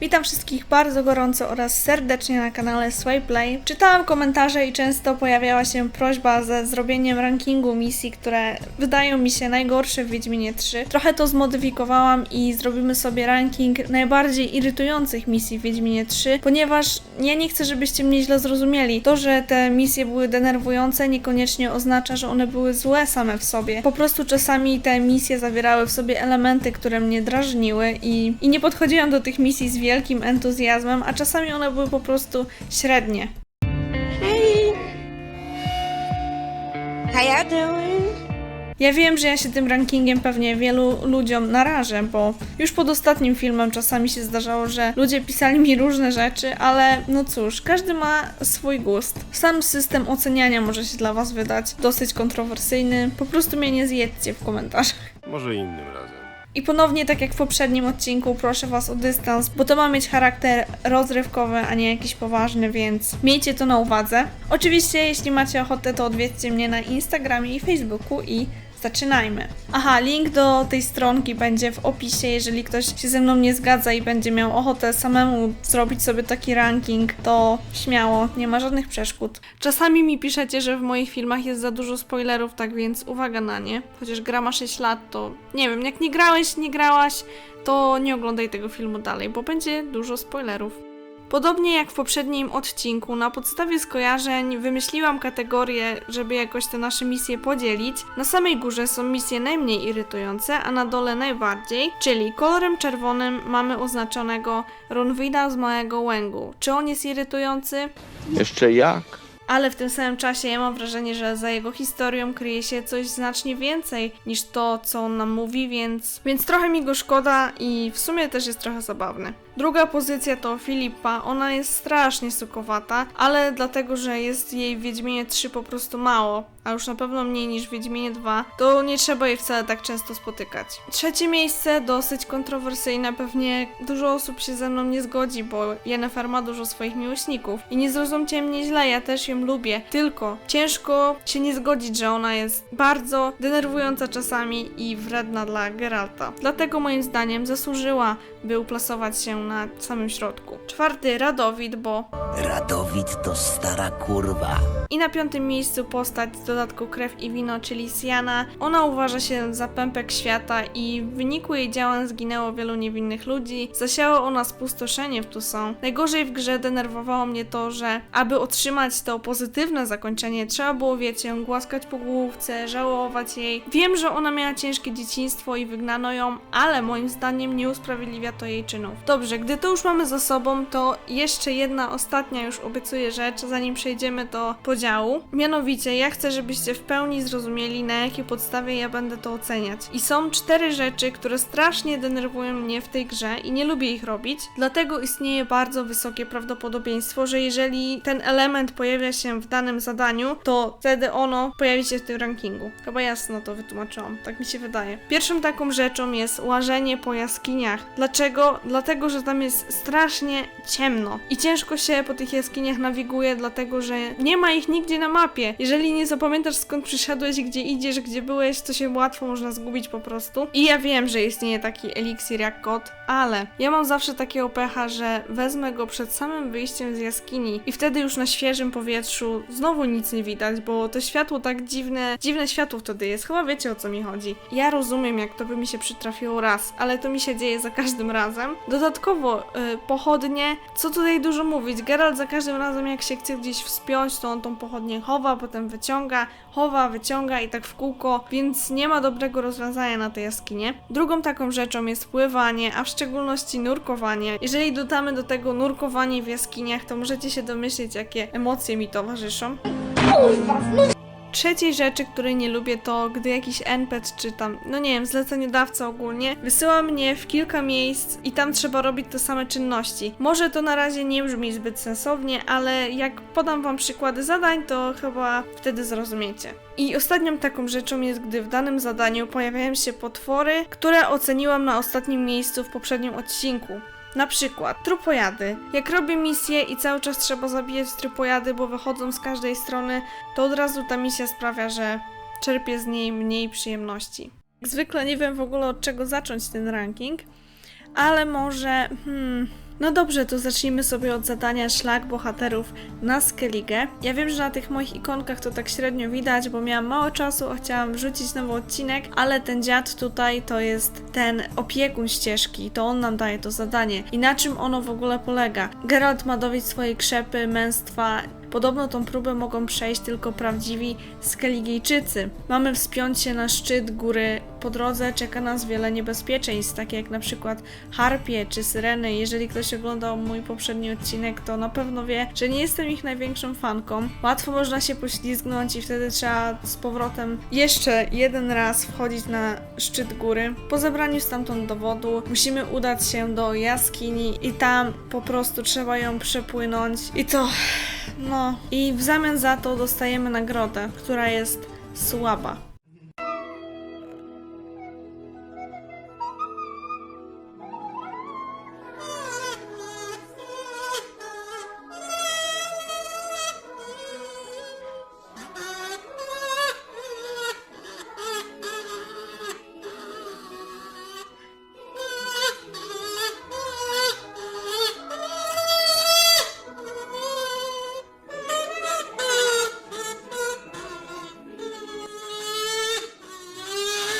Witam wszystkich bardzo gorąco oraz serdecznie na kanale Swayplay. Czytałam komentarze i często pojawiała się prośba ze zrobieniem rankingu misji, które wydają mi się najgorsze w Wiedźminie 3. Trochę to zmodyfikowałam i zrobimy sobie ranking najbardziej irytujących misji w Wiedźminie 3, ponieważ ja nie chcę, żebyście mnie źle zrozumieli. To, że te misje były denerwujące, niekoniecznie oznacza, że one były złe same w sobie. Po prostu czasami te misje zawierały w sobie elementy, które mnie drażniły i, i nie podchodziłam do tych misji z wielkim entuzjazmem, a czasami one były po prostu średnie. Hey. How y'all doing? Ja wiem, że ja się tym rankingiem pewnie wielu ludziom narażę, bo już pod ostatnim filmem czasami się zdarzało, że ludzie pisali mi różne rzeczy, ale no cóż, każdy ma swój gust. Sam system oceniania może się dla Was wydać dosyć kontrowersyjny, po prostu mnie nie zjedzcie w komentarzach. Może innym razem. I ponownie, tak jak w poprzednim odcinku, proszę Was o dystans, bo to ma mieć charakter rozrywkowy, a nie jakiś poważny, więc miejcie to na uwadze. Oczywiście, jeśli macie ochotę, to odwiedźcie mnie na Instagramie i Facebooku i zaczynajmy. Aha, link do tej stronki będzie w opisie, jeżeli ktoś się ze mną nie zgadza i będzie miał ochotę samemu zrobić sobie taki ranking, to śmiało, nie ma żadnych przeszkód. Czasami mi piszecie, że w moich filmach jest za dużo spoilerów, tak więc uwaga na nie. Chociaż gra ma 6 lat, to nie wiem, jak nie grałeś, nie grałaś, to nie oglądaj tego filmu dalej, bo będzie dużo spoilerów. Podobnie jak w poprzednim odcinku, na podstawie skojarzeń wymyśliłam kategorie, żeby jakoś te nasze misje podzielić. Na samej górze są misje najmniej irytujące, a na dole najbardziej, czyli kolorem czerwonym mamy oznaczonego Ronwida z Małego Łęgu. Czy on jest irytujący? Jeszcze jak? Ale w tym samym czasie ja mam wrażenie, że za jego historią kryje się coś znacznie więcej niż to, co on nam mówi, więc, więc trochę mi go szkoda i w sumie też jest trochę zabawny. Druga pozycja to Filipa. Ona jest strasznie sukowata, ale dlatego, że jest jej w Wiedźminie 3 po prostu mało, a już na pewno mniej niż w Wiedźminie 2, to nie trzeba jej wcale tak często spotykać. Trzecie miejsce, dosyć kontrowersyjne, pewnie dużo osób się ze mną nie zgodzi, bo Yennefer ma dużo swoich miłośników. I nie zrozumcie mnie źle, ja też ją lubię, tylko ciężko się nie zgodzić, że ona jest bardzo denerwująca czasami i wredna dla Geralta. Dlatego moim zdaniem zasłużyła, by uplasować się na samym środku. Czwarty, Radowid, bo Radowid to stara kurwa. I na piątym miejscu postać z dodatku Krew i Wino, czyli Siana. Ona uważa się za pępek świata i w wyniku jej działań zginęło wielu niewinnych ludzi. Zasiała ona spustoszenie w Toussaint. Najgorzej w grze denerwowało mnie to, że aby otrzymać to pozytywne zakończenie, trzeba było, wiecie, głaskać po główce, żałować jej. Wiem, że ona miała ciężkie dzieciństwo i wygnano ją, ale moim zdaniem nie usprawiedliwia to jej czynów. Dobrze, gdy to już mamy za sobą, to jeszcze jedna ostatnia już obiecuję rzecz, zanim przejdziemy do podziału. Mianowicie, ja chcę, żebyście w pełni zrozumieli, na jakiej podstawie ja będę to oceniać. I są cztery rzeczy, które strasznie denerwują mnie w tej grze i nie lubię ich robić, dlatego istnieje bardzo wysokie prawdopodobieństwo, że jeżeli ten element pojawia się w danym zadaniu, to wtedy ono pojawi się w tym rankingu. Chyba jasno to wytłumaczyłam, tak mi się wydaje. Pierwszą taką rzeczą jest łażenie po jaskiniach. Dlaczego? Dlatego, że tam jest strasznie ciemno i ciężko się po tych jaskiniach nawiguje, dlatego że nie ma ich nigdzie na mapie. Jeżeli nie zapamiętasz skąd przyszedłeś, gdzie idziesz, gdzie byłeś, to się łatwo można zgubić po prostu. I ja wiem, że istnieje taki eliksir jak kot, ale ja mam zawsze takiego pecha, że wezmę go przed samym wyjściem z jaskini i wtedy już na świeżym powietrzu znowu nic nie widać, bo to światło tak dziwne, dziwne światło wtedy jest. Chyba wiecie o co mi chodzi. Ja rozumiem, jak to by mi się przytrafiło raz, ale to mi się dzieje za każdym razem. Dodatkowo, y, pochodnie, co tutaj dużo mówić, Geralt za każdym razem jak się chce gdzieś wspiąć, to on tą pochodnię chowa, potem wyciąga, chowa, wyciąga i tak w kółko, więc nie ma dobrego rozwiązania na tej jaskinie. Drugą taką rzeczą jest pływanie, a w szczególności nurkowanie. Jeżeli dodamy do tego nurkowanie w jaskiniach, to możecie się domyślić, jakie emocje mi towarzyszą. Trzeciej rzeczy, której nie lubię, to gdy jakiś NPC czy tam, no nie wiem, zleceniodawca ogólnie, wysyła mnie w kilka miejsc i tam trzeba robić te same czynności. Może to na razie nie brzmi zbyt sensownie, ale jak podam wam przykłady zadań, to chyba wtedy zrozumiecie. I ostatnią taką rzeczą jest, gdy w danym zadaniu pojawiają się potwory, które oceniłam na ostatnim miejscu w poprzednim odcinku. Na przykład trupojady. Jak robię misję i cały czas trzeba zabijać trupojady, bo wychodzą z każdej strony, to od razu ta misja sprawia, że czerpię z niej mniej przyjemności. Jak zwykle nie wiem w ogóle od czego zacząć ten ranking, Ale może... Hmm... No dobrze, to zacznijmy sobie od zadania szlak bohaterów na Skellige. Ja wiem, że na tych moich ikonkach to tak średnio widać, bo miałam mało czasu, a chciałam wrzucić nowy odcinek, ale ten dziad tutaj to jest ten opiekun ścieżki, to on nam daje to zadanie. I na czym ono w ogóle polega? Geralt ma dowieść swojej krzepy, męstwa, Podobno tą próbę mogą przejść tylko prawdziwi Skelligijczycy. Mamy wspiąć się na szczyt góry. Po drodze czeka nas wiele niebezpieczeństw, takie jak na przykład harpie czy syreny. Jeżeli ktoś oglądał mój poprzedni odcinek, to na pewno wie, że nie jestem ich największą fanką. Łatwo można się poślizgnąć i wtedy trzeba z powrotem jeszcze jeden raz wchodzić na szczyt góry. Po zebraniu stamtąd dowodu musimy udać się do jaskini i tam po prostu trzeba ją przepłynąć. I to no, i w zamian za to dostajemy nagrodę, która jest słaba.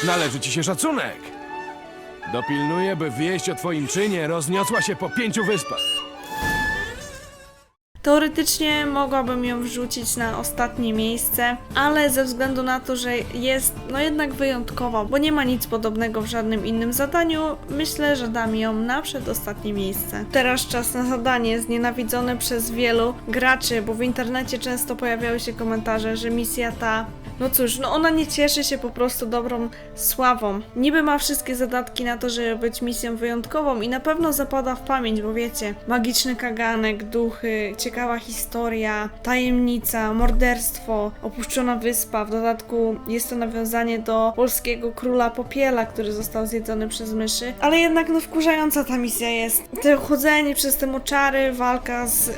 Należy ci się szacunek. Dopilnuję, by wieść o twoim czynie rozniosła się po pięciu wyspach. Teoretycznie mogłabym ją wrzucić na ostatnie miejsce, ale ze względu na to, że jest no jednak wyjątkowa, bo nie ma nic podobnego w żadnym innym zadaniu, myślę, że dam ją na przedostatnie miejsce. Teraz czas na zadanie znienawidzone przez wielu graczy, bo w internecie często pojawiały się komentarze, że misja ta no cóż, no ona nie cieszy się po prostu dobrą sławą. Niby ma wszystkie zadatki na to, żeby być misją wyjątkową i na pewno zapada w pamięć, bo wiecie, magiczny kaganek, duchy, ciekawa historia, tajemnica, morderstwo, opuszczona wyspa. W dodatku jest to nawiązanie do polskiego króla Popiela, który został zjedzony przez myszy. Ale jednak no wkurzająca ta misja jest. To chodzenie przez te moczary, walka z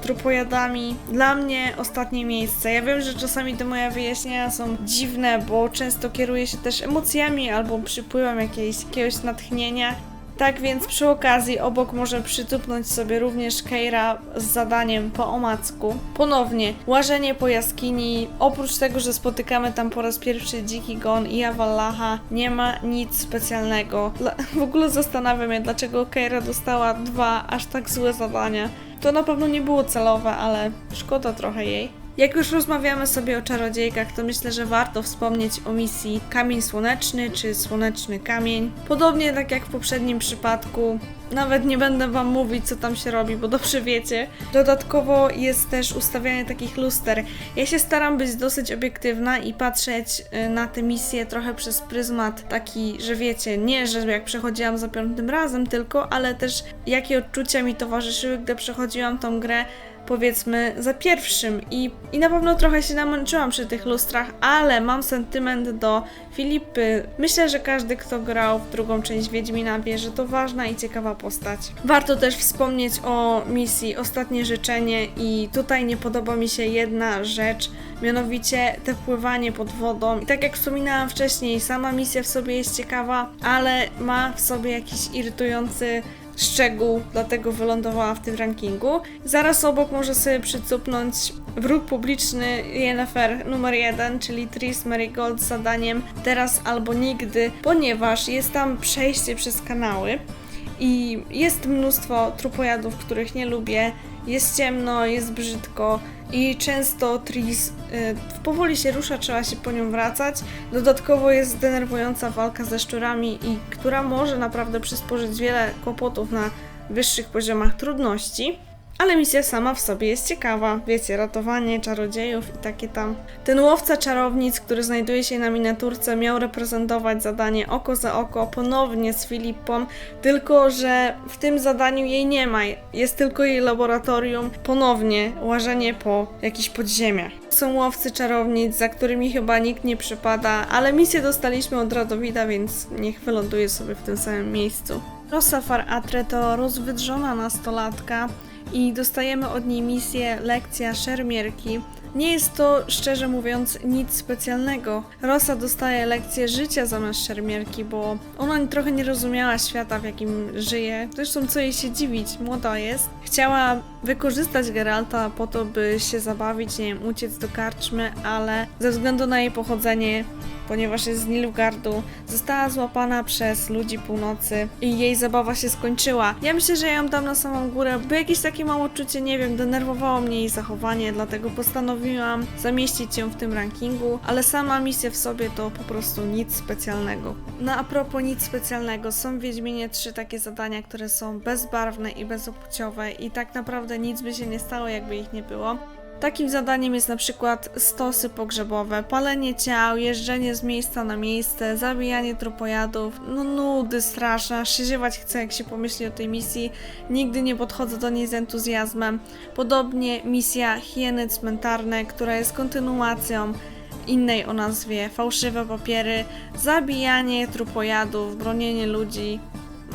trupojadami. Dla mnie ostatnie miejsce. Ja wiem, że czasami te moje wyjaśnienia są dziwne, bo często kieruję się też emocjami albo przypływem jakiejś, jakiegoś natchnienia. Tak więc przy okazji obok może przytupnąć sobie również Keira z zadaniem po omacku. Ponownie, łażenie po jaskini. Oprócz tego, że spotykamy tam po raz pierwszy dziki gon i Avallaha, nie ma nic specjalnego. Dla, w ogóle zastanawiam się, dlaczego Keira dostała dwa aż tak złe zadania. To na pewno nie było celowe, ale szkoda trochę jej. Jak już rozmawiamy sobie o czarodziejkach, to myślę, że warto wspomnieć o misji Kamień Słoneczny czy Słoneczny Kamień. Podobnie tak jak w poprzednim przypadku, nawet nie będę Wam mówić, co tam się robi, bo dobrze wiecie. Dodatkowo jest też ustawianie takich luster. Ja się staram być dosyć obiektywna i patrzeć y, na te misje trochę przez pryzmat taki, że wiecie, nie, że jak przechodziłam za piątym razem tylko, ale też jakie odczucia mi towarzyszyły, gdy przechodziłam tą grę powiedzmy za pierwszym i, i na pewno trochę się namęczyłam przy tych lustrach, ale mam sentyment do Filipy. Myślę, że każdy, kto grał w drugą część Wiedźmina wie, że to ważna i ciekawa postać. Warto też wspomnieć o misji Ostatnie Życzenie i tutaj nie podoba mi się jedna rzecz, mianowicie te pływanie pod wodą. I tak jak wspominałam wcześniej, sama misja w sobie jest ciekawa, ale ma w sobie jakiś irytujący szczegół, dlatego wylądowała w tym rankingu. Zaraz obok może sobie przycupnąć wróg publiczny Yennefer numer jeden, czyli Tris Marigold z zadaniem teraz albo nigdy, ponieważ jest tam przejście przez kanały i jest mnóstwo trupojadów, których nie lubię. Jest ciemno, jest brzydko i często Tris y, powoli się rusza, trzeba się po nią wracać. Dodatkowo jest denerwująca walka ze szczurami i która może naprawdę przysporzyć wiele kłopotów na wyższych poziomach trudności. Ale misja sama w sobie jest ciekawa. Wiecie, ratowanie czarodziejów i takie tam. Ten łowca czarownic, który znajduje się na miniaturce, miał reprezentować zadanie oko za oko ponownie z Filipą, tylko że w tym zadaniu jej nie ma. Jest tylko jej laboratorium, ponownie łażenie po jakichś podziemiach. Są łowcy czarownic, za którymi chyba nikt nie przypada, ale misję dostaliśmy od Radowida, więc niech wyląduje sobie w tym samym miejscu. Rosafar Atre to rozwydrzona nastolatka, i dostajemy od niej misję lekcja szermierki. Nie jest to, szczerze mówiąc, nic specjalnego. Rosa dostaje lekcję życia zamiast szermierki, bo ona trochę nie rozumiała świata, w jakim żyje. Zresztą co jej się dziwić, młoda jest. Chciała wykorzystać Geralta po to, by się zabawić, nie wiem, uciec do karczmy, ale ze względu na jej pochodzenie ponieważ jest z Nilfgaardu, została złapana przez ludzi północy i jej zabawa się skończyła. Ja myślę, że ja ją dam na samą górę, bo jakieś takie mam uczucie, nie wiem, denerwowało mnie jej zachowanie, dlatego postanowiłam zamieścić ją w tym rankingu, ale sama misja w sobie to po prostu nic specjalnego. No a propos nic specjalnego, są w Wiedźminie trzy takie zadania, które są bezbarwne i bezopłciowe i tak naprawdę nic by się nie stało, jakby ich nie było. Takim zadaniem jest na przykład stosy pogrzebowe, palenie ciał, jeżdżenie z miejsca na miejsce, zabijanie trupojadów, no nudy straszne, aż się ziewać chce jak się pomyśli o tej misji, nigdy nie podchodzę do niej z entuzjazmem. Podobnie misja Hieny Cmentarne, która jest kontynuacją innej o nazwie Fałszywe Papiery, zabijanie trupojadów, bronienie ludzi.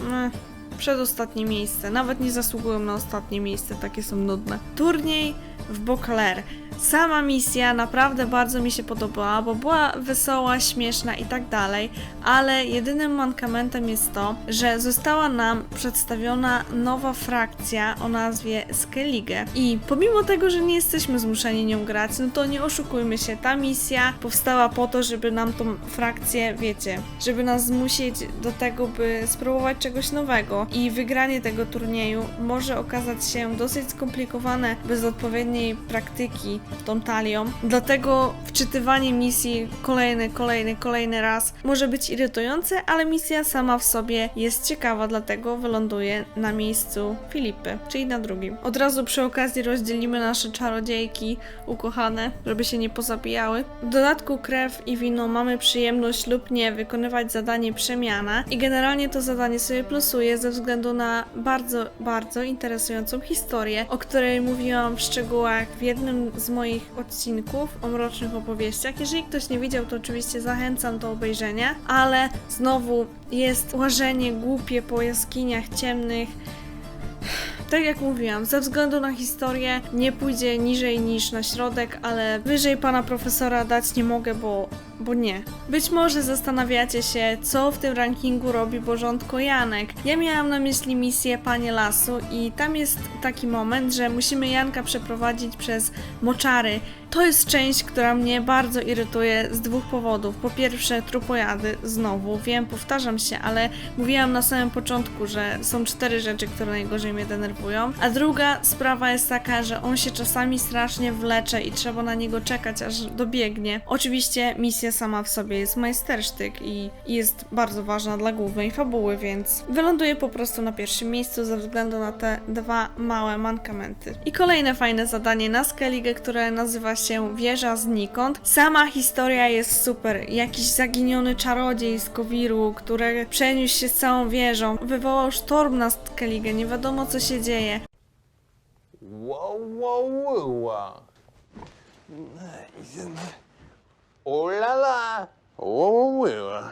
Meh. Przedostatnie miejsce. Nawet nie zasługują na ostatnie miejsce, takie są nudne. Turniej w Beauclair. Sama misja naprawdę bardzo mi się podobała, bo była wesoła, śmieszna i tak dalej, ale jedynym mankamentem jest to, że została nam przedstawiona nowa frakcja o nazwie Skellige. I pomimo tego, że nie jesteśmy zmuszeni nią grać, no to nie oszukujmy się, ta misja powstała po to, żeby nam tą frakcję, wiecie, żeby nas zmusić do tego, by spróbować czegoś nowego. I wygranie tego turnieju może okazać się dosyć skomplikowane bez odpowiedniej praktyki tą talią. Dlatego wczytywanie misji kolejny, kolejny, kolejny raz może być irytujące, ale misja sama w sobie jest ciekawa, dlatego wyląduje na miejscu Filipy, czyli na drugim. Od razu przy okazji rozdzielimy nasze czarodziejki ukochane, żeby się nie pozabijały. W dodatku krew i wino mamy przyjemność lub nie wykonywać zadanie przemiana i generalnie to zadanie sobie plusuje ze względu na bardzo, bardzo interesującą historię, o której mówiłam w szczegółach w jednym z moich odcinków o mrocznych opowieściach. Jeżeli ktoś nie widział, to oczywiście zachęcam do obejrzenia, ale znowu jest łażenie głupie po jaskiniach ciemnych. Tak jak mówiłam, ze względu na historię nie pójdzie niżej niż na środek, ale wyżej pana profesora dać nie mogę, bo, bo nie. Być może zastanawiacie się, co w tym rankingu robi porządko Janek. Ja miałam na myśli misję Panie Lasu i tam jest taki moment, że musimy Janka przeprowadzić przez moczary. To jest część, która mnie bardzo irytuje z dwóch powodów. Po pierwsze, trupojady, znowu, wiem, powtarzam się, ale mówiłam na samym początku, że są cztery rzeczy, które najgorzej mnie denerwują. A druga sprawa jest taka, że on się czasami strasznie wlecze i trzeba na niego czekać, aż dobiegnie. Oczywiście misja sama w sobie jest majstersztyk i jest bardzo ważna dla głównej fabuły, więc wyląduje po prostu na pierwszym miejscu ze względu na te dwa małe mankamenty. I kolejne fajne zadanie na Skellige, które nazywa się Wieża znikąd. Sama historia jest super. Jakiś zaginiony czarodziej z Kowiru, który przeniósł się z całą wieżą, wywołał sztorm na Skellige, nie wiadomo co się dzieje. Wow, wow, wow. Oh la la. Oh, wow.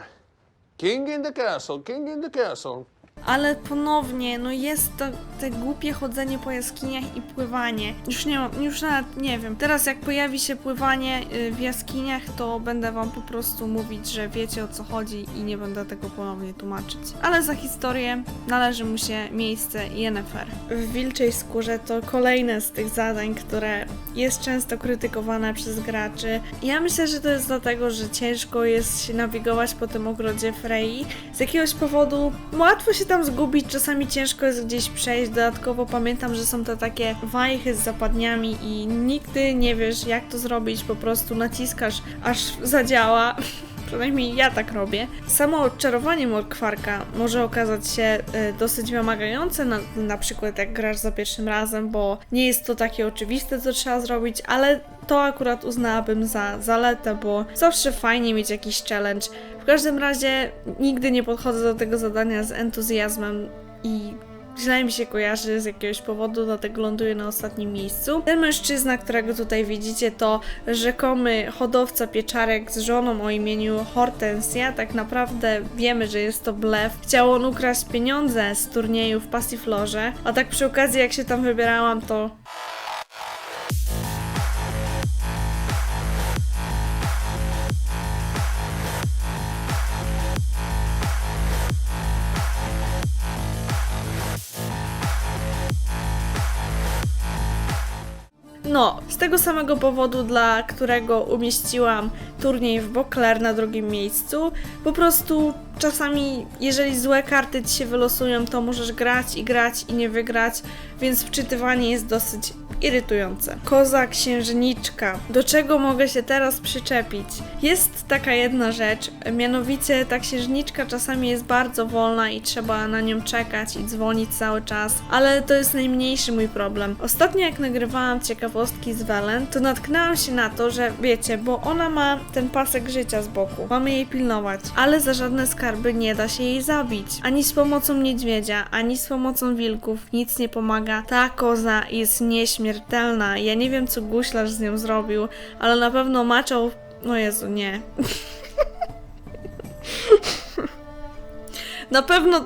King in the castle, king in the castle. Ale ponownie, no jest to te głupie chodzenie po jaskiniach i pływanie. Już nie mam, już nawet nie wiem. Teraz jak pojawi się pływanie y, w jaskiniach, to będę wam po prostu mówić, że wiecie o co chodzi i nie będę tego ponownie tłumaczyć. Ale za historię należy mu się miejsce Yennefer. W Wilczej Skórze to kolejne z tych zadań, które jest często krytykowane przez graczy. Ja myślę, że to jest dlatego, że ciężko jest się nawigować po tym ogrodzie Frey. Z jakiegoś powodu łatwo się tam zgubić, czasami ciężko jest gdzieś przejść. Dodatkowo pamiętam, że są to takie wajchy z zapadniami i nigdy nie wiesz, jak to zrobić. Po prostu naciskasz, aż zadziała. Przynajmniej ja tak robię. Samo odczarowanie Morkwarka może okazać się e, dosyć wymagające, na, na przykład jak grasz za pierwszym razem, bo nie jest to takie oczywiste, co trzeba zrobić, ale to akurat uznałabym za zaletę, bo zawsze fajnie mieć jakiś challenge. Każdym razie nigdy nie podchodzę do tego zadania z entuzjazmem i źle mi się kojarzy z jakiegoś powodu, dlatego ląduje na ostatnim miejscu. Ten mężczyzna, którego tutaj widzicie, to rzekomy hodowca pieczarek z żoną o imieniu Hortensia. Tak naprawdę wiemy, że jest to blef. Chciał on ukraść pieniądze z turnieju w Passiflorze, a tak przy okazji jak się tam wybierałam, to tego samego powodu, dla którego umieściłam turniej w Bokler na drugim miejscu, po prostu czasami, jeżeli złe karty ci się wylosują, to możesz grać i grać i nie wygrać, więc wczytywanie jest dosyć irytujące. Koza księżniczka. Do czego mogę się teraz przyczepić? Jest taka jedna rzecz, mianowicie ta księżniczka czasami jest bardzo wolna i trzeba na nią czekać i dzwonić cały czas, ale to jest najmniejszy mój problem. Ostatnio jak nagrywałam ciekawostki z Welen, to natknęłam się na to, że wiecie, bo ona ma ten pasek życia z boku. Mamy jej pilnować, ale za żadne skarby nie da się jej zabić. Ani z pomocą niedźwiedzia, ani z pomocą wilków nic nie pomaga. Ta koza jest nieśmiertelna. Ja nie wiem, co guślarz z nią zrobił, ale na pewno maczał. No Jezu, nie. na pewno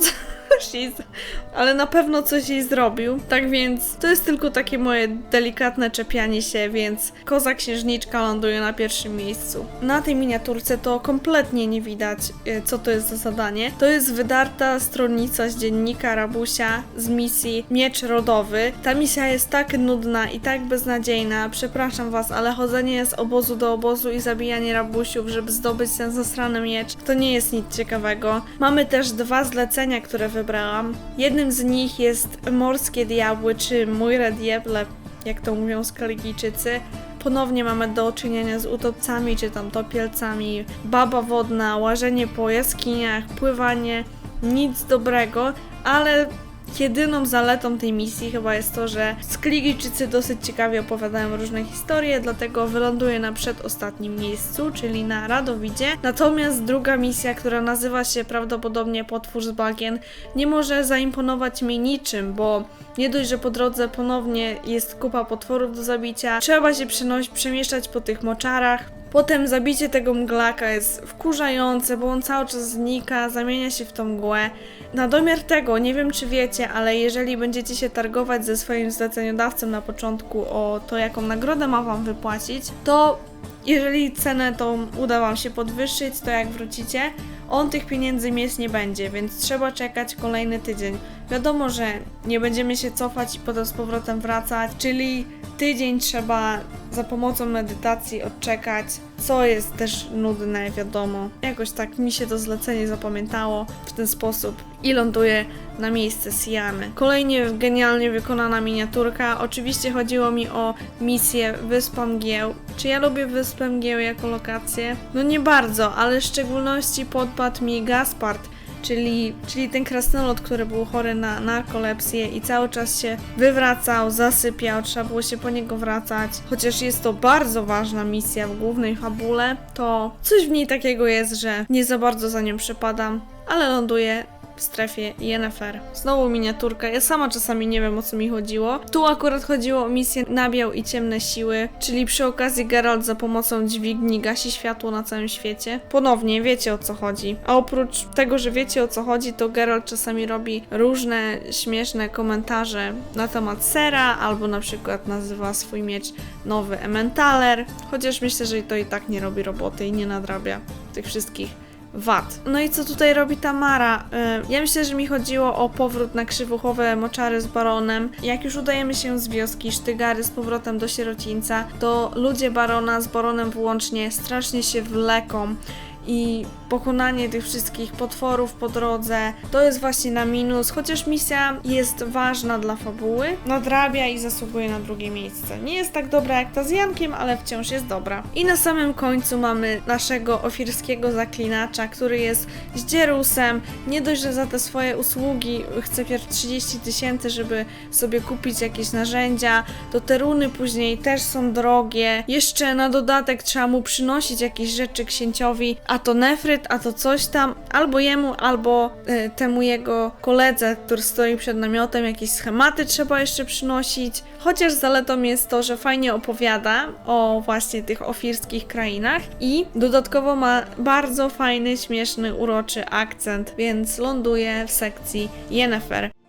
ale na pewno coś jej zrobił. Tak więc to jest tylko takie moje delikatne czepianie się, więc koza księżniczka ląduje na pierwszym miejscu. Na tej miniaturce to kompletnie nie widać, e, co to jest za zadanie. To jest wydarta stronnica z dziennika Rabusia z misji Miecz Rodowy. Ta misja jest tak nudna i tak beznadziejna. Przepraszam was, ale chodzenie z obozu do obozu i zabijanie rabusiów, żeby zdobyć ten zasrany miecz, to nie jest nic ciekawego. Mamy też dwa zlecenia, które wybrałam. Jednym z nich jest Morskie Diabły, czy Mujre Diable, jak to mówią Skaligijczycy. Ponownie mamy do czynienia z utopcami, czy tam topielcami, baba wodna, łażenie po jaskiniach, pływanie, nic dobrego, ale jedyną zaletą tej misji chyba jest to, że Skligijczycy dosyć ciekawie opowiadają różne historie, dlatego wyląduje na przedostatnim miejscu, czyli na Radowidzie. Natomiast druga misja, która nazywa się prawdopodobnie Potwór z bagien, nie może zaimponować mi niczym, bo nie dość, że po drodze ponownie jest kupa potworów do zabicia, trzeba się przemieszczać po tych moczarach. Potem zabicie tego mglaka jest wkurzające, bo on cały czas znika, zamienia się w tą mgłę. Na domiar tego, nie wiem czy wiecie, ale jeżeli będziecie się targować ze swoim zleceniodawcą na początku o to, jaką nagrodę ma wam wypłacić, to jeżeli cenę tą uda wam się podwyższyć, to jak wrócicie, on tych pieniędzy mieć nie będzie, więc trzeba czekać kolejny tydzień. Wiadomo, że nie będziemy się cofać i potem z powrotem wracać, czyli tydzień trzeba za pomocą medytacji odczekać, co jest też nudne, wiadomo. Jakoś tak mi się to zlecenie zapamiętało w ten sposób i ląduje na miejsce Siany. Kolejnie genialnie wykonana miniaturka. Oczywiście chodziło mi o misję Wyspa Mgieł. Czy ja lubię Wyspę Mgieł jako lokację? No nie bardzo, ale w szczególności podpadł mi Gaspard, czyli, czyli ten krasnolud, który był chory na narkolepsję i cały czas się wywracał, zasypiał, trzeba było się po niego wracać. Chociaż jest to bardzo ważna misja w głównej fabule, to coś w niej takiego jest, że nie za bardzo za nią przepadam, ale ląduję strefie Yennefer. Znowu miniaturka. Ja sama czasami nie wiem o co mi chodziło. Tu akurat chodziło o misję Nabiał i Ciemne Siły, czyli przy okazji Geralt za pomocą dźwigni gasi światło na całym świecie. Ponownie wiecie o co chodzi. A oprócz tego, że wiecie o co chodzi, to Geralt czasami robi różne śmieszne komentarze na temat Sera, albo na przykład nazywa swój miecz nowy Emmentaler. Chociaż myślę, że to i tak nie robi roboty i nie nadrabia tych wszystkich wad. No i co tutaj robi Tamara? Y, Ja myślę, że mi chodziło o powrót na krzywuchowe moczary z baronem. Jak już udajemy się z wioski Sztygary z powrotem do sierocińca, to ludzie barona z baronem włącznie strasznie się wleką i pokonanie tych wszystkich potworów po drodze to jest właśnie na minus, chociaż misja jest ważna dla fabuły, nadrabia i zasługuje na drugie miejsce. Nie jest tak dobra jak ta z Jankiem, ale wciąż jest dobra. I na samym końcu mamy naszego ofirskiego zaklinacza, który jest zdzierusem. Nie dość, że za te swoje usługi chce pierw 30 tysięcy, żeby sobie kupić jakieś narzędzia, to te runy później też są drogie. Jeszcze na dodatek trzeba mu przynosić jakieś rzeczy księciowi, a to nefryt, a to coś tam, albo jemu, albo y, temu jego koledze, który stoi przed namiotem, jakieś schematy trzeba jeszcze przynosić. Chociaż zaletą jest to, że fajnie opowiada o właśnie tych ofirskich krainach i dodatkowo ma bardzo fajny, śmieszny, uroczy akcent, więc ląduje w sekcji Yennefer.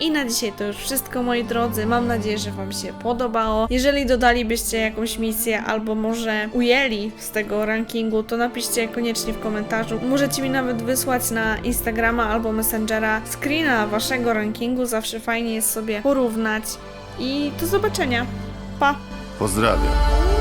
I na dzisiaj to już wszystko, moi drodzy. Mam nadzieję, że Wam się podobało. Jeżeli dodalibyście jakąś misję, albo może ujęli z tego rankingu, to napiszcie koniecznie w komentarzu. Możecie mi nawet wysłać na Instagrama albo Messengera screena Waszego rankingu. Zawsze fajnie jest sobie porównać. I do zobaczenia. Pa! Pozdrawiam.